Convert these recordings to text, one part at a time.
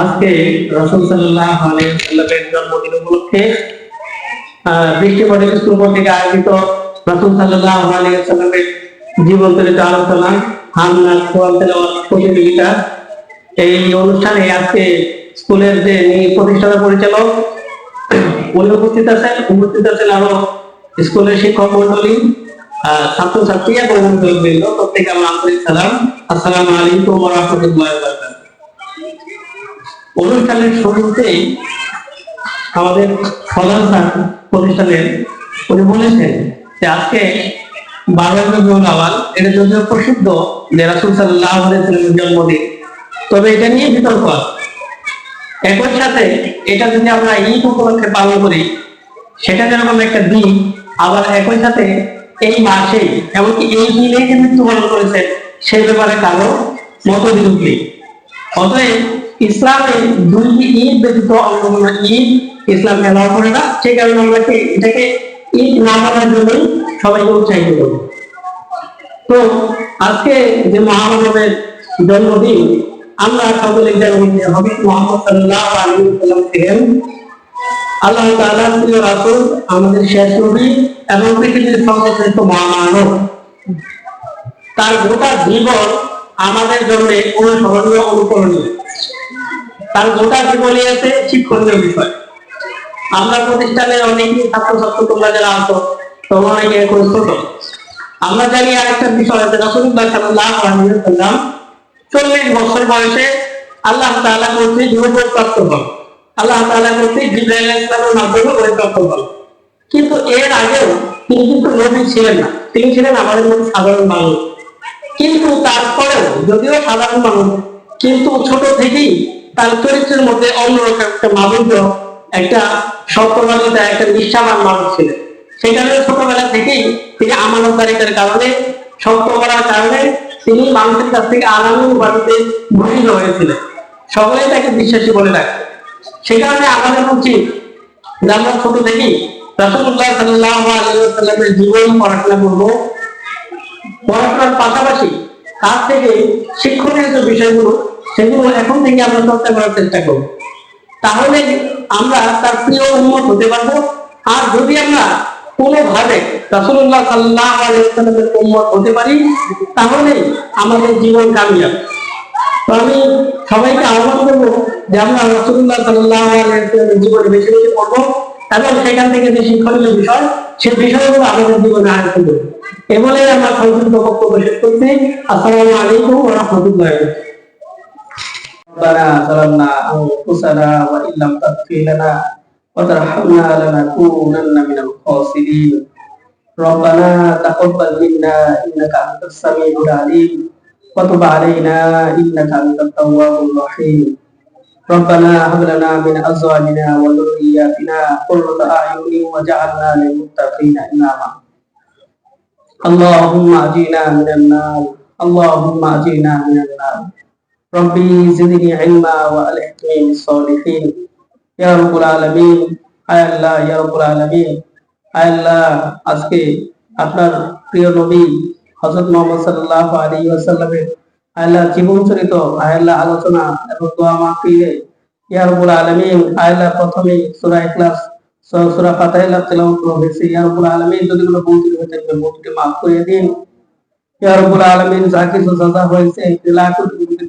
আজকে রসুল সাল্লাহ উপলক্ষে কর্তৃক আয়োজিত রসুল সাল্লাহ জীবন প্রতিযোগিতা। এই অনুষ্ঠানে আজকে স্কুলের যে প্রতিষ্ঠাতা পরিচালক, উনি উপস্থিত আছেন। উপস্থিত আছেন আরও স্কুলের শিক্ষক মন্ডলী ছাত্রছাত্রী এবং প্রত্যেকে আমার আন্তরিক সালাম। আসসালামু আলাইকুম রাহমাতুল্লাহি অনুষ্ঠানের শুরুতেই আমাদের প্রধান প্রতিষ্ঠানের উনি বলেছেন যে আজকে এটা যদিও প্রসিদ্ধ যে রাসূল আলাইহি জন্মদিন, তবে এটা নিয়ে বিতর্ক একই সাথে এটা যদি আমরা ঈদ উপলক্ষে পালন করি, সেটা যেরকম একটা দিন আবার একই সাথে এই মাসেই এমনকি এই দিনে যে করেছে সেই ব্যাপারে কারও মত বিরোধী অতএব ইসলামে দুইটি ঈদ ব্যতীত অন্য কোনো ঈদ ইসলাম এলাও করে না। সেই কারণে আমরা এটাকে ঈদ না মানার জন্যই সবাইকে উৎসাহিত করব। তো আজকে যে মহামানবের জন্মদিন, আমরা সকলে জানি যে মোহাম্মদ ওয়াসাল্লাম ছিলেন আল্লাহ তাআলা প্রিয় রাসূল, আমাদের শেষ নবী এবং পৃথিবীর সর্বশ্রেষ্ঠ মহামানব। তার গোটা জীবন আমাদের জন্য অনুসরণীয়, অনুকরণীয়। তার গোটা জীবনে আছে শিক্ষণীয় বিষয়। আমরা প্রতিষ্ঠানে অনেকেই ছাত্রছাত্র, তোমরা যারা আছো, তোমরা অনেকে এখন ছোট আমরা জানি আরেকটা বিষয় আছে, রাসূলুল্লাহ সাল্লাল্লাহু আলাইহি চল্লিশ বছর বয়সে আল্লাহ তাআলা কর্তৃক নবুয়ত প্রাপ্ত হন। আল্লাহ তাআলা কর্তৃক জিবরাইল আলাইহিস সালামের মাধ্যমে প্রাপ্ত হন। কিন্তু এর আগেও তিনি কিন্তু নবী ছিলেন না। তিনি ছিলেন আমাদের মতো সাধারণ মানুষ। কিন্তু তারপরেও যদিও সাধারণ মানুষ, কিন্তু ছোট থেকেই তার চরিত্রের মধ্যে অন্যরকম একটা মাধুর্য, একটা সত্যবাদিতা একটা নিষ্ঠাবান মানুষ ছিলেন সেই কারণে ছোটবেলা থেকেই তিনি আমানতদারিতার কারণে সত্য করার কারণে তিনি মানুষের কাছ থেকে আলামী উপাধিতে ভূষিত হয়েছিলেন। সকলেই তাকে বিশ্বাসী বলে রাখে সেই কারণে আমাদের উচিত যে আমরা ছোট থেকেই আলাইহি ওয়াসাল্লামের জীবন পড়াশোনা করব, পড়াশোনার পাশাপাশি তার থেকে শিক্ষণীয় যে বিষয়গুলো সেগুলো এখন থেকে আমরা চর্চা করার চেষ্টা করব। তাহলে আমরা তার প্রিয় উন্মত হতে পারব। আর যদি আমরা কোনোভাবে রাসূলুল্লাহ সাল্লাল্লাহু আলাইহি ওয়াসাল্লামের উম্মত হতে পারি, তাহলে আমাদের জীবন কামিয়াব। তো আমি সবাইকে আহ্বান করব যে আমরা রাসূলুল্লাহ সাল্লাল্লাহু আলাইহি জীবনে বেশি বেশি পড়ব এবং সেখান থেকে যে শিক্ষণীয় বিষয়, সে বিষয়গুলো আমাদের জীবনে আয়ত্ত করব। এ বলে আমরা সংক্ষিপ্ত বক্তব্য শেষ করছি। আসসালামু আলাইকুম ওয়া রাহমাতুল্লাহি ربنا ظلمنا أنفسنا وإن لم تغفر لنا وترحمنا لنكونن من الخاسرين. ربنا تقبل منا إنك أنت السميع العليم. وتب علينا إنك أنت التواب الرحيم. ربنا هب لنا من أزواجنا وذرياتنا قرة أعين وجعلنا للمتقين إماما. اللهم أجينا من النار. اللهم أجينا من النار. ربي زدني علما والحقني بالصالحين يا رب العالمين আয় আল্লাহ ইয়া রব্বুল আলামিন আয় আল্লাহ আজকে আপনার প্রিয় নবী হযরত মুহাম্মদ সাল্লাল্লাহু আলাইহি ওয়াসাল্লামের আয় আল্লাহ জীবন চরিত আয় আল্লাহ আলোচনা এবং দোয়া মাহফিলে ইয়া রব্বুল আলামিন আয় আল্লাহ প্রথমে সূরা ইখলাস সূরা ফাতিহা তেলাওয়াত করা হয়েছে ইয়া রব্বুল আলামিন যদি কোনো ভুল ত্রুটি হয়ে থাকে ভুলটি মাফ করে দিন ইয়া রাব্বুল আলামিন যা কিছু সাজা হয়েছে লাখুল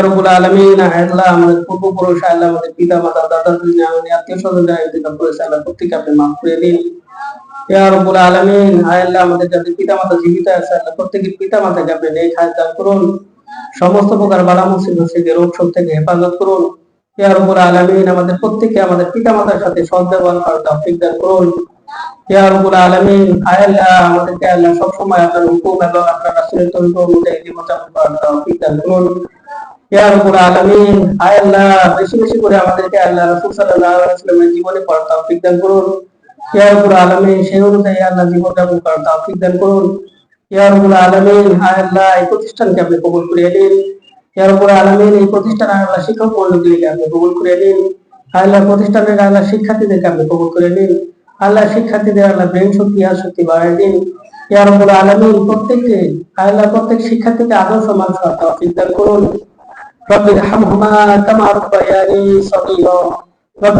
পিতা করুন। সমস্ত প্রকার বালা, মুসিবত থেকে থেকে হেফাজত করুন। ইয়া রাব্বুল আলামিন, আমাদের প্রত্যেককে আমাদের পিতা মাতার সাথে সৎ ব্যবহার করার তৌফিক দান করুন। আমাদেরকে আল্লাহ সবসময় আপনার হুকুম এবং আপনার রাসূলের তরিকা অনুযায়ী করার দান করুন। আয় করে আল্লাহ প্রতিষ্ঠানের আল্লাহ শিক্ষার্থীদেরকে আপনি কবুল করে নিন। আল্লাহ শিক্ষার্থীদের আল্লাহ ব্রেন শক্তি আর শক্তি বাড়ায় দিন। ইয়া রাব্বুল আলামিন, প্রত্যেককে আল্লাহ প্রত্যেক শিক্ষার্থীকে আদর্শ মানুষ করুন। رب ارحمهما كما ربياني صغيرا. رب